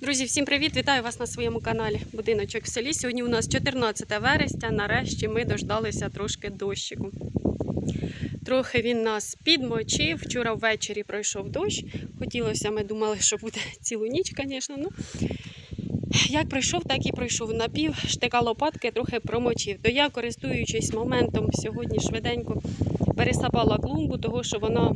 Друзі, всім привіт! Вітаю вас на своєму каналі Будиночок в селі. Сьогодні у нас 14 вересня. Нарешті ми дождалися трошки дощику. Трохи він нас підмочив. Вчора ввечері пройшов дощ. Хотілося, ми думали, що буде цілу ніч, звісно. Ну, як прийшов, так і пройшов. Напів штика лопатки трохи промочив. То я, користуючись моментом, сьогодні швиденько пересапала клумбу, того що вона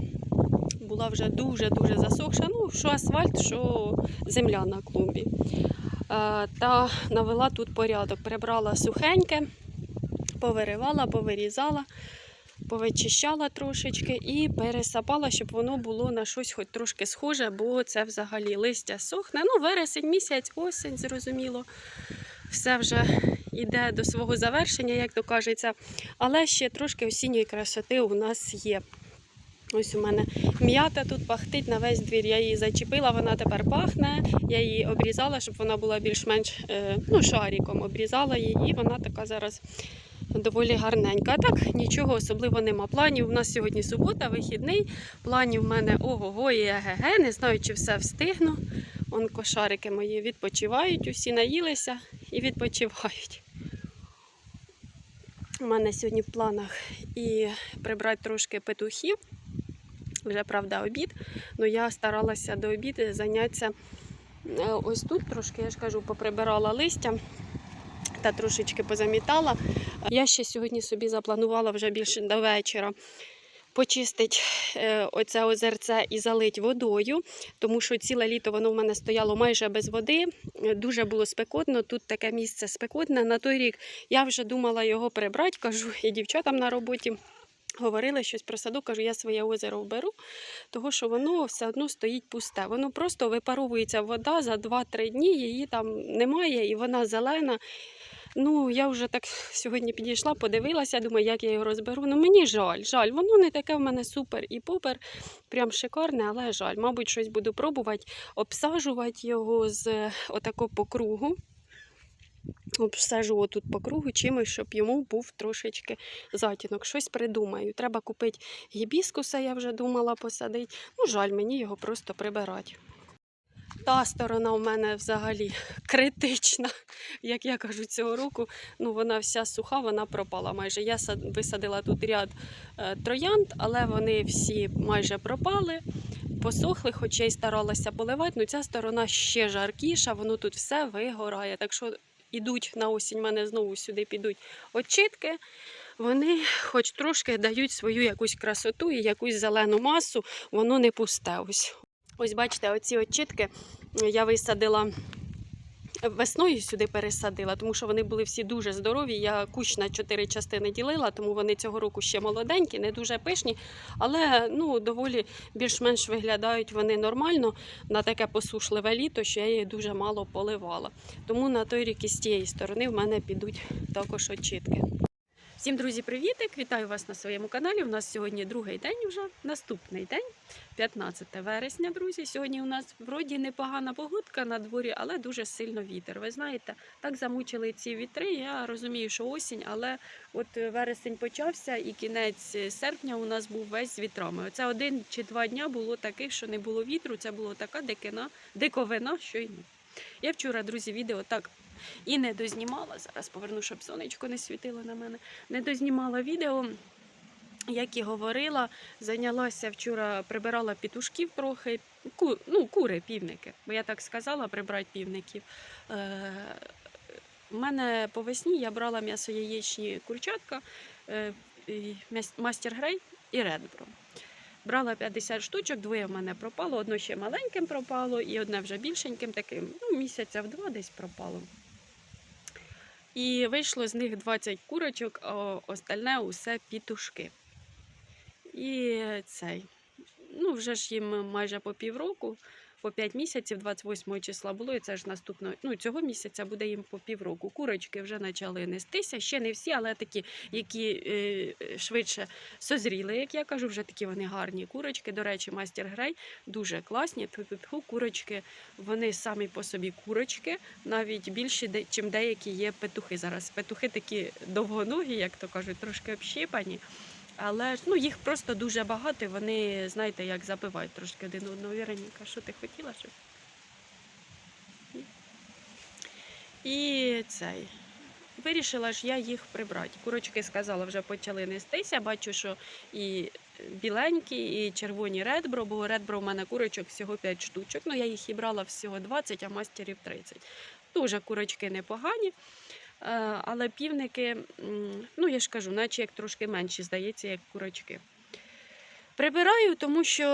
була вже дуже-дуже засохша. Ну, що асфальт, що земля на клумбі. Е, Та навела тут порядок. Прибрала сухеньке, повиривала, повирізала, повичищала трошечки і пересапала, щоб воно було на щось хоч трошки схоже, бо це взагалі листя сохне. Ну, вересень місяць, осінь, зрозуміло. Все вже йде до свого завершення, як то кажеться. Але ще трошки осінньої красоти у нас є. Ось у мене м'ята тут пахтить на весь двір. Я її зачепила, вона тепер пахне. Я її обрізала, щоб вона була більш-менш е, ну, шариком. Обрізала її, і вона така зараз доволі гарненька. Так нічого особливо нема. Планів у нас сьогодні субота, вихідний. Планів в мене ого-го і еге-ге. Не знаю, чи все встигну. Он кошарики мої відпочивають, усі наїлися і відпочивають. У мене сьогодні в планах і прибрати трошки петухів. Вже правда обід, але я старалася до обіду зайнятися е, ось тут трошки, я ж кажу, поприбирала листя та трошечки позамітала. Я ще сьогодні собі запланувала вже більше до вечора почистити е, оце озерце і залить водою, тому що ціле літо воно в мене стояло майже без води. Дуже було спекотно. Тут таке місце спекотне. На той рік я вже думала його прибрати, кажу, і дівчатам на роботі. Говорили щось про саду, кажу, я своє озеро вберу, тому що воно все одно стоїть пусте. Воно просто випаровується вода за 2-3 дні, її там немає і вона зелена. Ну, я вже так сьогодні підійшла, подивилася, думаю, як я його розберу. Ну мені жаль, жаль. Воно не таке в мене супер і попер, прям шикарне, але жаль. Мабуть, щось буду пробувати обсаджувати його з отако по кругу. Обсажу отут по кругу чимось, щоб йому був трошечки затінок. Щось придумаю. Треба купити гібіскуса, я вже думала посадити. Ну, жаль, мені його просто прибирати. Та сторона в мене взагалі критична, як я кажу, цього року. Ну, вона вся суха, вона пропала майже. Я висадила тут ряд е, троянд, але вони всі майже пропали, посохли, хоча й старалася поливати. Ну, ця сторона ще жаркіша, воно тут все вигорає. Так що ідуть на осінь, мене знову сюди підуть очітки. Вони хоч трошки дають свою якусь красоту і якусь зелену масу, воно не пусте. Ось, ось бачите, оці очітки я висадила весною сюди пересадила, тому що вони були всі дуже здорові. Я кущ на чотири частини ділила, тому вони цього року ще молоденькі, не дуже пишні, але ну, доволі більш-менш виглядають вони нормально на таке посушливе літо, що я їх дуже мало поливала. Тому на той рік із тієї сторони в мене підуть також очітки. Всім друзі, привітик! Вітаю вас на своєму каналі. У нас сьогодні другий день вже наступний день, 15 вересня, друзі. Сьогодні у нас вроді непогана погодка на дворі, але дуже сильно вітер. Ви знаєте, так замучили ці вітри. Я розумію, що осінь, але от вересень почався і кінець серпня у нас був весь з вітрами. Оце один чи два дня було таких, що не було вітру. Це була така дикина, диковина, що й ну. Я вчора, друзі, відео так і не дознімала. Зараз поверну, щоб сонечко не світило на мене. Не дознімала відео. Як і говорила, зайнялася вчора, прибирала пітушків трохи, ку, ну, кури, півники, бо я так сказала, прибрати півників. Е, у мене по весні я брала м'ясо яєчні курчатка, е, мастер грей і редбро. Брала 50 штучок, двоє в мене пропало, одно ще маленьким пропало, і одне вже більшеньким таким, ну, місяця в два десь пропало. І вийшло з них 20 курочок, а остальне усе пітушки. І цей. Ну, вже ж їм майже по півроку, по 5 місяців, 28 числа було, і це ж наступного, ну, цього місяця буде їм по півроку. Курочки вже почали нестися. Ще не всі, але такі, які е, швидше созріли, як я кажу, вже такі вони гарні курочки. До речі, мастер Грей дуже класні. Тьфу-тьфу, Курочки, вони самі по собі курочки, навіть більші, чим деякі є петухи зараз. Петухи такі довгоногі, як то кажуть, трошки общипані. Але ну, їх просто дуже багато, і вони, знаєте, як забивають трошки один одного. Віроніка, що ти хотіла? Щоб... І цей. Вирішила ж я їх прибрати. Курочки сказала, вже почали нестися. Бачу, що і біленькі, і червоні редбро, бо редбро в мене курочок всього 5 штучок. Ну, я їх і брала всього 20, а мастерів 30. Дуже курочки непогані. Е, Але півники, ну я ж кажу, наче як трошки менші, здається, як курочки. Прибираю, тому що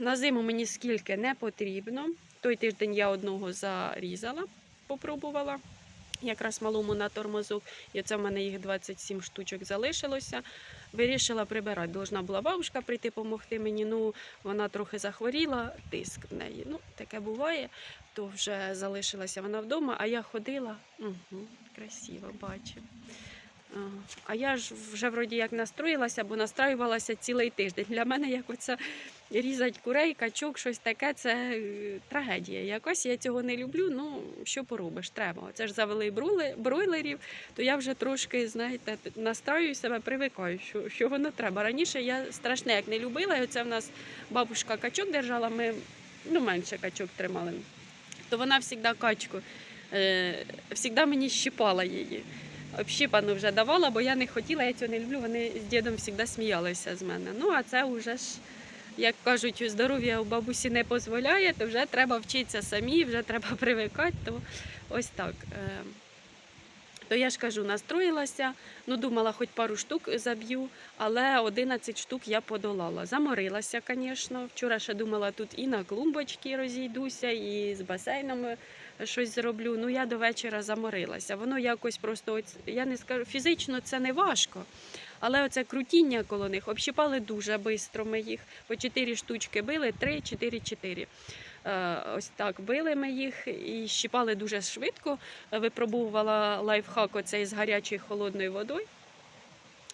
на зиму мені скільки не потрібно. Той тиждень я одного зарізала, попробувала. Якраз малому на тормозок, і оце в мене їх 27 штучок залишилося. Вирішила прибирати. Должна була бабушка прийти допомогти мені. Ну, вона трохи захворіла, тиск в неї. Ну, таке буває, то вже залишилася вона вдома, а я ходила. Угу, красиво, бачу. А я ж вже вроді як настроїлася, бо настраювалася цілий тиждень. Для мене як оце різать курей, качок, щось таке, це е, трагедія. Якось я цього не люблю. Ну що поробиш, треба. Це ж завели бройлерів, то я вже трошки, знаєте, настраюю себе, привикаю, що, що воно треба. Раніше я страшне як не любила. І оце в нас бабушка качок держала, ми ну, менше качок тримали. То вона завжди качку, е, завжди мені щипала її. Общипану вже давала, бо я не хотіла, я цього не люблю. Вони з дідом завжди сміялися з мене. Ну, а це вже ж, як кажуть, здоров'я у бабусі не дозволяє, то вже треба вчитися самі, вже треба привикати. То ось так. Е, То я ж кажу, настроїлася, ну думала, хоч пару штук заб'ю, але 11 штук я подолала. Заморилася, звісно. Вчора ще думала, тут і на клумбочки розійдуся, і з басейном е, щось зроблю. Ну я до вечора заморилася. Воно якось просто, я не скажу, фізично це не важко. Але оце крутіння коло них общипали дуже швидко ми їх. По 4 штучки били, 3, 4, 4. Е, Ось так били ми їх і щипали дуже швидко. Випробувала лайфхак оцей з гарячою холодною водою.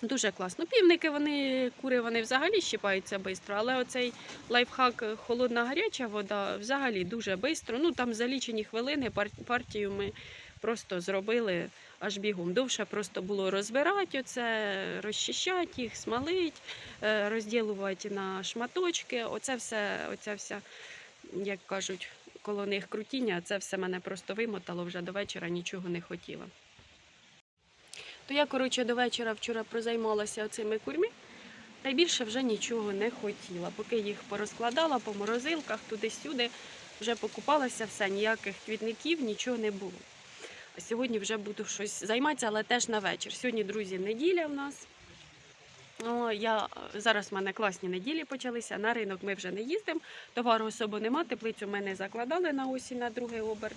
Дуже класно. Півники, вони, кури, вони взагалі щипаються швидко, але оцей лайфхак холодна гаряча вода взагалі дуже швидко. Ну там за лічені хвилини партію ми просто зробили аж бігом. Довше просто було розбирати оце, розчищати їх, смалити, е, розділувати на шматочки. Оце все, оця вся, як кажуть, коло них крутіння, це все мене просто вимотало вже до вечора, нічого не хотіла. То я, коротше, до вечора вчора прозаймалася цими курьми, та більше вже нічого не хотіла. Поки їх порозкладала по морозилках, туди-сюди, вже покупалася все, ніяких квітників, нічого не було. Сьогодні вже буду щось займатися, але теж на вечір. Сьогодні, друзі, неділя в нас. О, я, зараз в мене класні неділі почалися. На ринок ми вже не їздимо, товару особо нема, теплицю ми не закладали на осінь на другий оберт.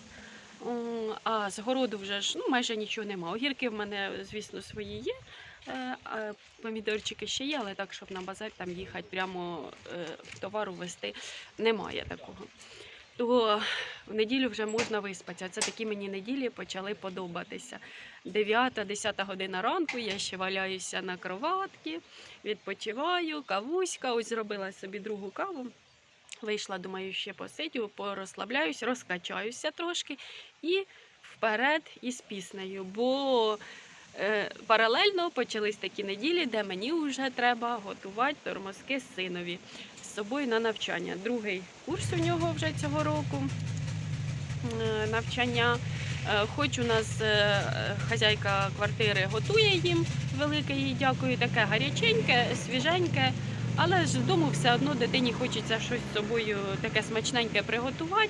А з городу вже ж ну, майже нічого нема. Огірки в мене, звісно, свої є. е, Помідорчики ще є, але так, щоб на базар там їхати, прямо е, товару вести, немає такого. То в неділю вже можна виспатися. Це такі мені неділі почали подобатися. 9-10 година ранку я ще валяюся на кроватці, відпочиваю, кавуська. Ось зробила собі другу каву. Вийшла, думаю, ще посидю, порозслабляюсь, розкачаюся трошки і вперед із піснею. Бо е, паралельно почались такі неділі, де мені вже треба готувати тормозки синові з собою на навчання. Другий курс у нього вже цього року навчання. Е, Хоч у нас е, хазяйка квартири готує їм велике їй дякую, таке гаряченьке, свіженьке. Але ж вдома все одно дитині хочеться щось з собою таке смачненьке приготувати.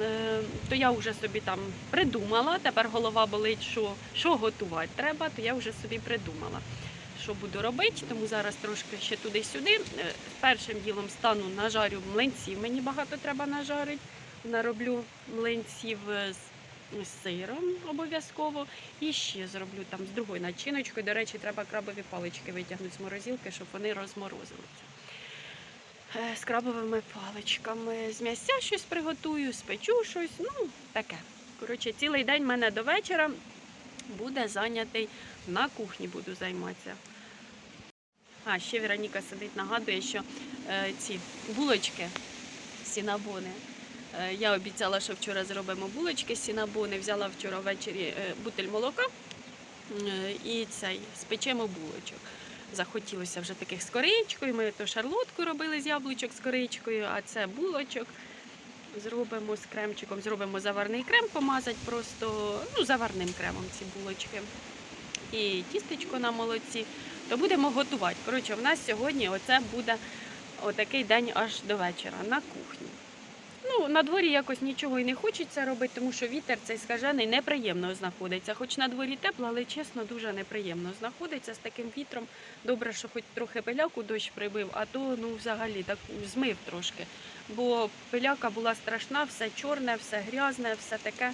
Е, То я вже собі там придумала. Тепер голова болить, що, що готувати треба, то я вже собі придумала, що буду робити. Тому зараз трошки ще туди-сюди. Е, Першим ділом стану нажарю млинців. Мені багато треба нажарити. Нароблю млинців з з сиром обов'язково. І ще зроблю там з другою начиночкою. До речі, треба крабові палички витягнути з морозилки, щоб вони розморозилися. Е, З крабовими паличками. З м'ясця щось приготую, спечу щось. Ну, таке. Коротше, цілий день в мене до вечора буде зайнятий на кухні, буду займатися. А, ще Вероніка сидить, нагадує, що е, ці булочки сінабони. Е, Я обіцяла, що вчора зробимо булочки сінабони. Взяла вчора ввечері е, бутиль молока е, і цей спечемо булочок. Захотілося вже таких з коричкою. Ми то шарлотку робили з яблучок з коричкою, а це булочок. Зробимо з кремчиком, зробимо заварний крем, помазати просто ну, заварним кремом ці булочки. І тістечко на молоці. То будемо готувати. Коротше, в нас сьогодні оце буде отакий день аж до вечора на кухні. Ну, на дворі якось нічого і не хочеться робити, тому що вітер цей скажений неприємно знаходиться. Хоч на дворі тепло, але чесно, дуже неприємно знаходиться з таким вітром. Добре, що хоч трохи пиляку дощ прибив, а то ну взагалі так змив трошки. Бо пиляка була страшна, все чорне, все грязне, все таке.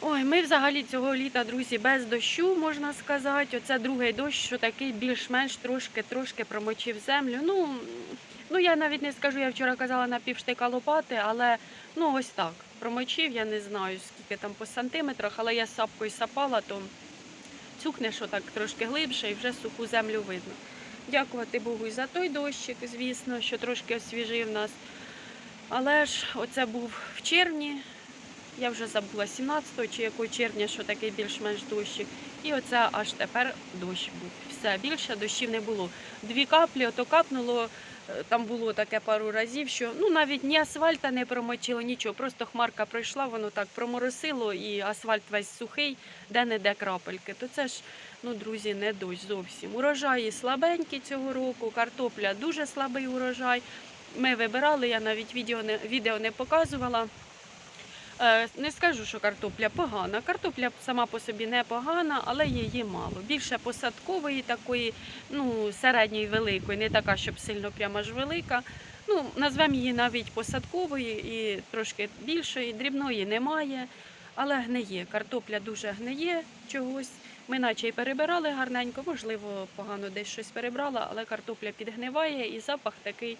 Ой, ми взагалі цього літа, друзі, без дощу, можна сказати. Оце другий дощ, що такий більш-менш трошки трошки промочив землю. Ну, ну я навіть не скажу, я вчора казала на півштика лопати, але ну ось так. Промочив, я не знаю, скільки там по сантиметрах, але я сапкою сапала, то цукне, що так трошки глибше і вже суху землю видно. Дякувати Богу і за той дощик, звісно, що трошки освіжив нас. Але ж оце був в червні, я вже забула 17 чи якого червня, що такий більш-менш дощик. І оце аж тепер дощ був. Все, більше дощів не було. Дві каплі, ото капнуло, е, там було таке пару разів, що ну навіть ні асфальта не промочило, нічого. Просто хмарка пройшла, воно так проморосило, і асфальт весь сухий, де-не-де крапельки. То це ж, ну, друзі, не дощ зовсім. Урожаї слабенькі цього року, картопля дуже слабий урожай. Ми вибирали, я навіть відео не, відео не показувала. Е, Не скажу, що картопля погана. Картопля сама по собі не погана, але її мало. Більше посадкової, такої, ну, середньої великої, не така, щоб сильно прямо аж велика. Ну, назвемо її навіть посадкової і трошки більшої, дрібної немає, але гниє. Картопля дуже гниє чогось. Ми наче й перебирали гарненько, можливо, погано десь щось перебрала, але картопля підгниває і запах такий,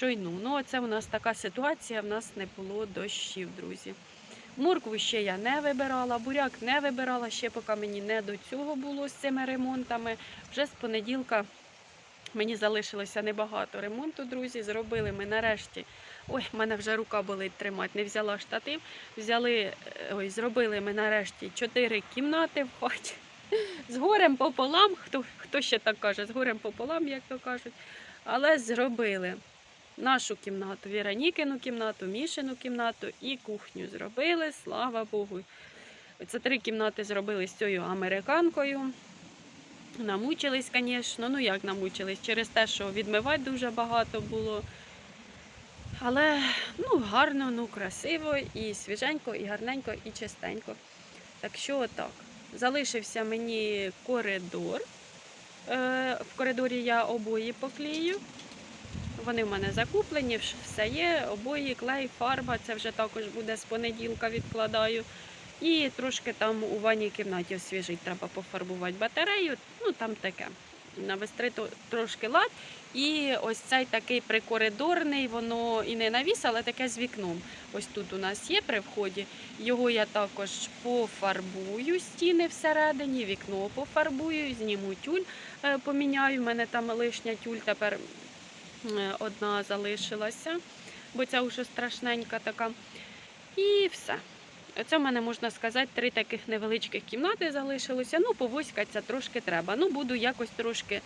й ну. Ну, це у нас така ситуація, в нас не було дощів, друзі. Моркву ще я не вибирала, буряк не вибирала, ще поки мені не до цього було з цими ремонтами. Вже з понеділка мені залишилося небагато ремонту, друзі. Зробили ми нарешті. Ой, в мене вже рука болить тримати, не взяла штатив. Взяли, е, ой, зробили ми нарешті чотири кімнати в хаті. З горем пополам, хто, хто ще так каже, з горем пополам, як то кажуть. Але зробили нашу кімнату, Віронікину кімнату, Мішину кімнату і кухню зробили, слава Богу. Це три кімнати зробили з цією американкою. Намучились, звісно. Ну як намучились? Через те, що відмивати дуже багато було. Але ну, гарно, ну красиво, і свіженько, і гарненько, і чистенько. Так що отак. Залишився мені коридор. Е, В коридорі я обої поклею. Вони в мене закуплені, все є, обої, клей, фарба. Це вже також буде з понеділка відкладаю. І трошки там у ванній кімнаті освіжить, треба пофарбувати батарею. Ну там таке. Навести трошки лад. І ось цей такий прикоридорний, воно і не навіс, але таке з вікном. Ось тут у нас є при вході. Його я також пофарбую стіни всередині, вікно пофарбую, зніму тюль, е, поміняю. У мене там лишня тюль тепер одна залишилася, бо ця вже страшненька така. І все. Оце в мене можна сказати, три таких невеличких кімнати залишилося. Ну, повоськатися трошки треба. Ну, буду якось трошки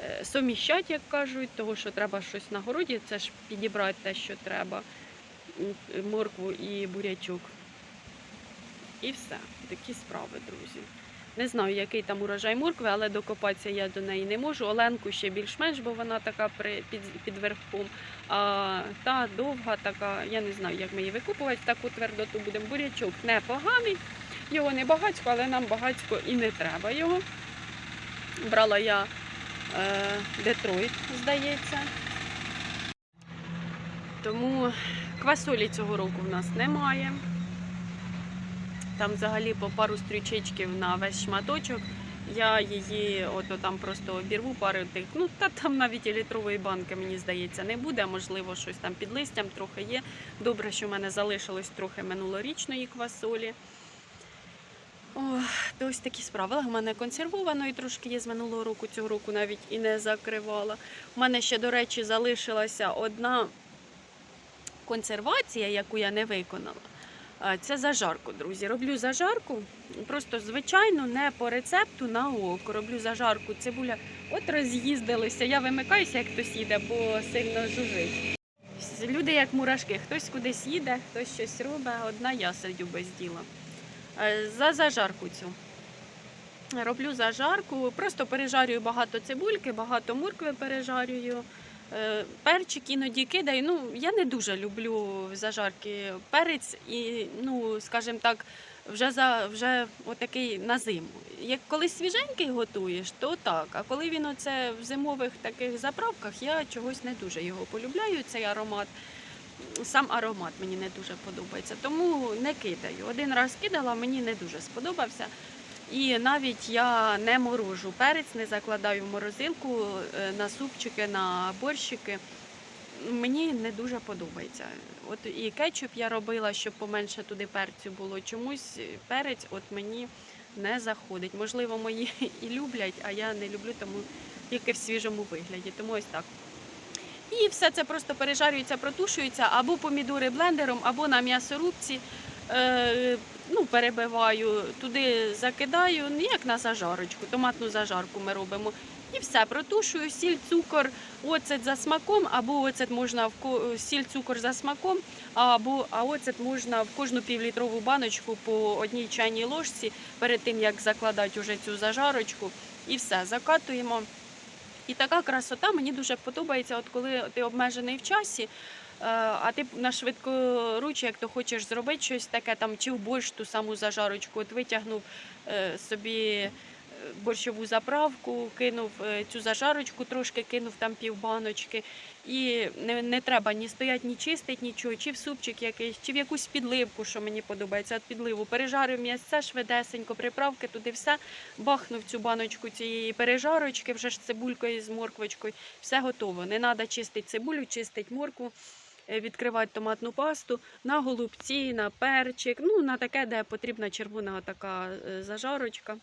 е, суміщати, як кажуть, того, що треба щось на городі, це ж підібрати те, що треба. Моркву і бурячок. І все. Такі справи, друзі. Не знаю, який там урожай моркви, але докопатися я до неї не можу. Оленку ще більш-менш, бо вона така під верхом. А та довга така, я не знаю, як ми її викупувати, таку твердоту будемо. Бурячок непоганий, його не багацько, але нам багацько і не треба його. Брала я е, Детройт, здається. Тому квасолі цього року в нас немає. Там взагалі по пару стрічечків на весь шматочок. Я її ото там просто обірву пару тих. Ну та там навіть і літрової банки, мені здається, не буде. Можливо, щось там під листям трохи є. Добре, що в мене залишилось трохи минулорічної квасолі. О, то ось такі справи. В мене консервованої трошки є з минулого року, цього року навіть і не закривала. У мене ще, до речі, залишилася одна консервація, яку я не виконала. Це зажарку, друзі. Роблю зажарку, просто звичайно, не по рецепту на око. Роблю зажарку, цибуля. От роз'їздилися. Я вимикаюся, як хтось їде, бо сильно жужить. люди як мурашки, хтось кудись їде, хтось щось робить, одна я сидю без діла. Е, За зажарку цю. Роблю зажарку, просто пережарюю багато цибульки, багато моркви пережарюю. Е, Перчик іноді кидаю. Ну, я не дуже люблю зажарки перець і, ну, скажімо так, вже за вже отакий на зиму. Як коли свіженький готуєш, то так. А коли він оце в зимових таких заправках, я чогось не дуже його полюбляю, цей аромат. Сам аромат мені не дуже подобається, тому не кидаю. Один раз кидала, мені не дуже сподобався. І навіть я не морожу перець, не закладаю в морозилку е, на супчики, на борщики. Мені не дуже подобається. От і кетчуп я робила, щоб поменше туди перцю було. Чомусь перець от мені не заходить. Можливо, мої і люблять, а я не люблю, тому тільки в свіжому вигляді. Тому ось так. І все це просто пережарюється, протушується або помідори блендером, або на м'ясорубці. Е, ну, перебиваю, туди закидаю, ну, як на зажарочку, томатну зажарку ми робимо. І все, протушую, сіль, цукор, оцет за смаком, або оцет можна в сіль, цукор за смаком, або а оцет можна в кожну півлітрову баночку по одній чайній ложці перед тим, як закладати уже цю зажарочку. І все, закатуємо. І така красота мені дуже подобається, от коли ти обмежений в часі. Е, А ти на швидкоруч, як то хочеш зробити щось таке, там чи в борщ ту саму зажарочку, от витягнув е, собі е, борщову заправку, кинув цю зажарочку, трошки кинув там півбаночки. І не, не треба ні стоять, ні чистить нічого, чи в супчик якийсь, чи в якусь підливку, що мені подобається. От підливу пережарив м'ясце швидесенько, приправки туди все, бахнув цю баночку цієї пережарочки, вже ж цибулькою з морквочкою. Все готово. Не треба чистити цибулю, чистити моркву, відкривати томатну пасту на голубці, на перчик, ну на таке, де потрібна червона така е, зажарочка.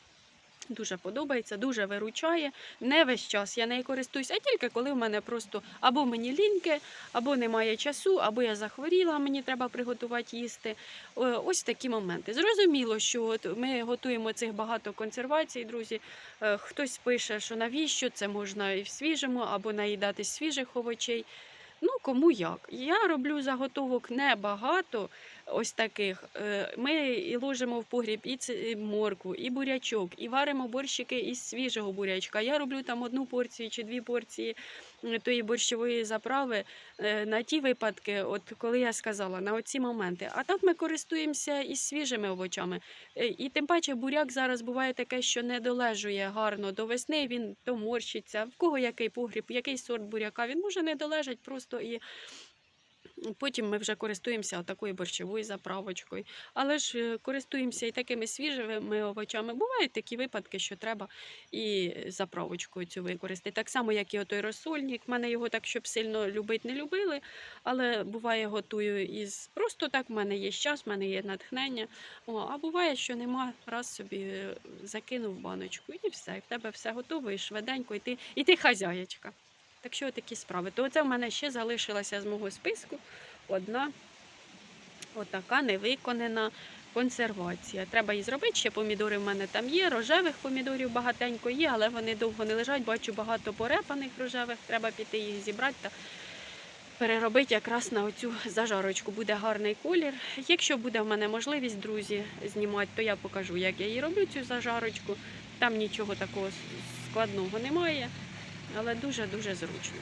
Дуже подобається, дуже виручає. Не весь час я нею користуюсь, а тільки коли в мене просто або мені ліньки, або немає часу, або я захворіла, мені треба приготувати їсти. Ось такі моменти. Зрозуміло, що от ми готуємо цих багато консервацій, друзі. Е, Хтось пише, що навіщо це можна і в свіжому, або наїдатись свіжих овочей. Ну, кому як. Я роблю заготовок небагато, ось таких. Е, Ми і ложимо в погріб і ці- і бурячок, і варимо борщики із свіжого бурячка. Я роблю там одну порцію чи дві порції тої борщової заправи е, на ті випадки, от коли я сказала, на оці моменти. А так ми користуємося і свіжими овочами. Е, І тим паче буряк зараз буває таке, що не долежує гарно до весни, він то морщиться. В кого який погріб, який сорт буряка, він може не долежать просто і. Потім ми вже користуємося такою борщовою заправочкою. Але ж е, користуємося і такими свіжими овочами. Бувають такі випадки, що треба і заправочкою цю використати. Так само, як і отой розсольник. В мене його так, щоб сильно любити, не любили. Але буває, готую із просто так. в мене є час, в мене є натхнення. О, а буває, що нема, раз собі е, закинув баночку і все. І в тебе все готово, і швиденько, і ти, і ти хазяєчка. Так що такі справи. То це в мене ще залишилася з мого списку одна отака невиконана консервація. Треба її зробити. Ще помідори в мене там є. Рожевих помідорів багатенько є, але вони довго не лежать. Бачу багато порепаних рожевих. Треба піти їх зібрати та переробити якраз на оцю зажарочку. Буде гарний колір. Якщо буде в мене можливість, друзі, знімати, то я покажу, як я її роблю, цю зажарочку. Там нічого такого складного немає, але дуже-дуже зручно.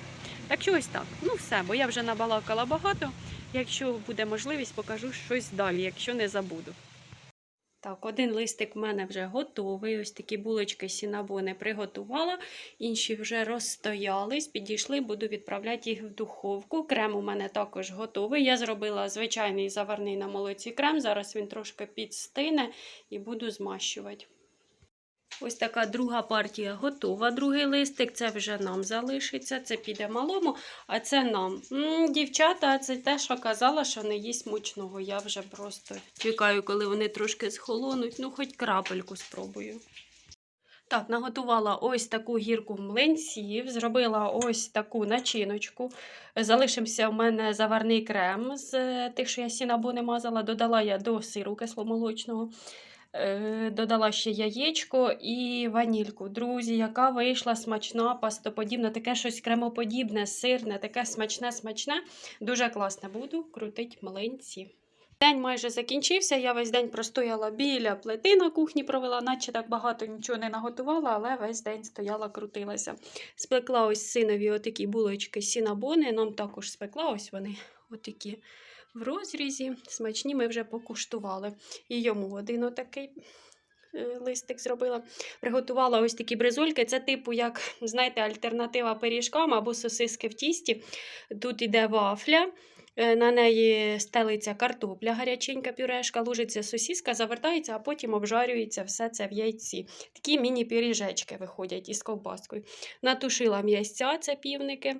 Так що ось так. Ну все, бо я вже набалакала багато. Якщо буде можливість, покажу щось далі, якщо не забуду. Так, один листик в мене вже готовий. Ось такі булочки сінабони приготувала. Інші вже розстоялись, підійшли, буду відправляти їх в духовку. Крем у мене також готовий. Я зробила звичайний заварний на молоці крем. Зараз він трошки підстине і буду змащувати. Ось така друга партія готова. Другий листик це вже нам залишиться, це піде малому, а це нам. М, дівчата, це те, що казала, що не їсть мучного. Я вже просто чекаю, коли вони трошки схолонуть. Ну, хоч крапельку спробую. Так, наготувала ось таку гірку млинців, зробила ось таку начиночку. Залишився в мене заварний крем з е, тих, що я сінабони мазала, додала я до сиру кисломолочного. Е, Додала ще яєчко і ванільку. Друзі, яка вийшла смачна, пастоподібна, таке щось кремоподібне, сирне, таке смачне, смачне. Дуже класне. Буду крутити млинці. День майже закінчився. Я весь день простояла біля плити на кухні, провела, наче так багато нічого не наготувала, але весь день стояла, крутилася. Спекла ось синові отакі булочки сінабони. Нам також спекла ось вони отакі в розрізі. Смачні ми вже покуштували. І йому один отакий е, листик зробила. Приготувала ось такі бризольки. Це типу, як, знаєте, альтернатива пиріжкам або сосиски в тісті. Тут іде вафля. е, На неї стелиться картопля, гаряченька пюрешка, лужиться сосіска, завертається, а потім обжарюється все це в яйці. Такі міні-пиріжечки виходять із ковбаскою. Натушила м'ясця, це півники.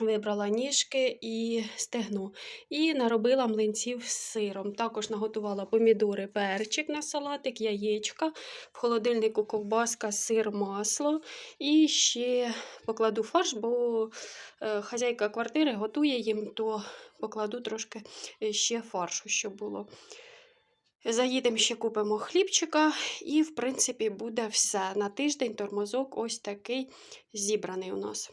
Вибрала ніжки і стегну. І наробила млинців з сиром. Також наготувала помідори, перчик на салатик, яєчка, в холодильнику ковбаска, сир, масло. І ще покладу фарш, бо е, хазяйка квартири готує їм, то покладу трошки е, ще фаршу, щоб було. Заїдемо ще купимо хлібчика, і, в принципі, буде все. На тиждень тормозок ось такий зібраний у нас.